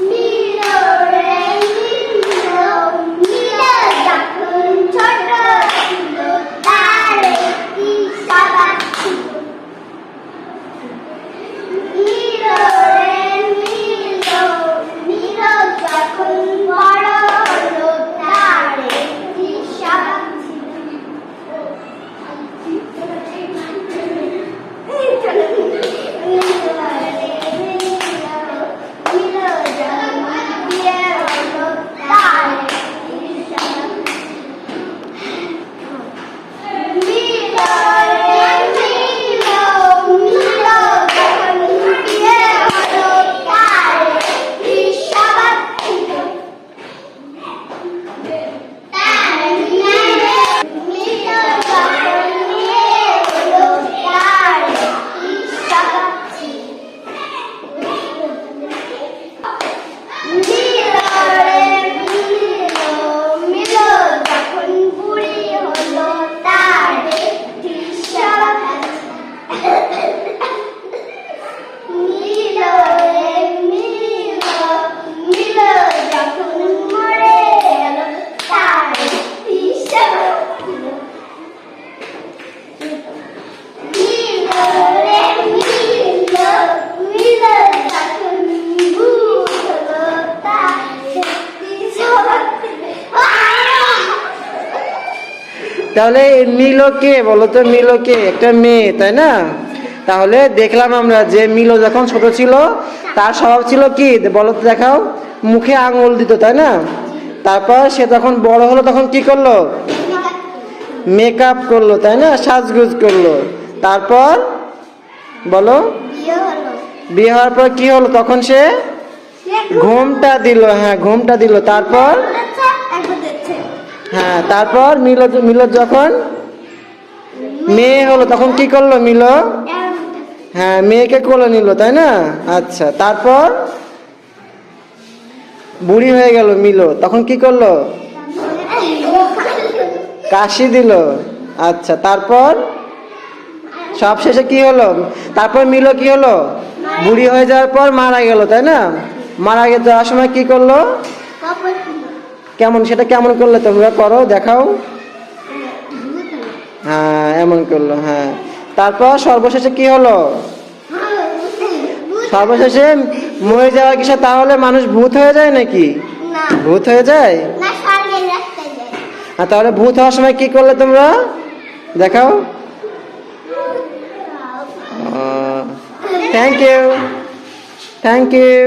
মিলো রে মিলো মিলো যখন ছোট ছিল তার একটি সবার ছিল মিলো রে মিলো মিলো যখন বড় হলো তার একটি সবার মিলো রে মিলো মিলো যখন মরে গেল তার একটি সবার ছিল মিলো রে মিলো মিলো যখন ভূত হলো তার একটি সবার ছিল তাহলে মিলো কে বলো তো মিলো কে একটা মেয়ে তাই না? তাহলে দেখলাম আমরা যে মিলো যখন ছোট ছিল তার স্বভাব ছিল কি? বলো তো দেখাও। মুখে আঙুল দিত তাই না? তারপর সে যখন বড় হলো তখন কি করল? মেকআপ করল তাই না? সাজগুজ করল। তারপর বলো। বিয়ে হওয়ার পর কি হলো? তখন সে ঘুমটা দিল হ্যাঁ ঘুমটা দিল। তারপর? হ্যাঁ তারপর মিলো মিলো যখন মেয়ে হলো, তখন কি করল মিলো? হ্যাঁ মেয়েকে কোলে নিল, তাই না? আচ্ছা তারপর বুড়ি হয়ে গেল মিলো। তখন কি করল? কাশি দিল। আচ্ছা তারপর সব শেষে কি হলো? তারপর মিলো কি হলো? বুড়ি হয়ে যাওয়ার পর মারা গেল, তাই না? মারা যাওয়ার সময় কি করল? কেমন সেটা কেমন করলে তোমরা করো দেখাও। হ্যাঁ এমন করল হ্যাঁ। তারপর সর্বশেষে কি হলো? সর্বশেষে মরে যাওয়া কিসে তাহলে মানুষ ভূত হয়ে যায় নাকি? ভূত হয়ে যায়? আর তাহলে ভূত হওয়ার সময় কি করলে তোমরা? দেখাও। Thank you thank you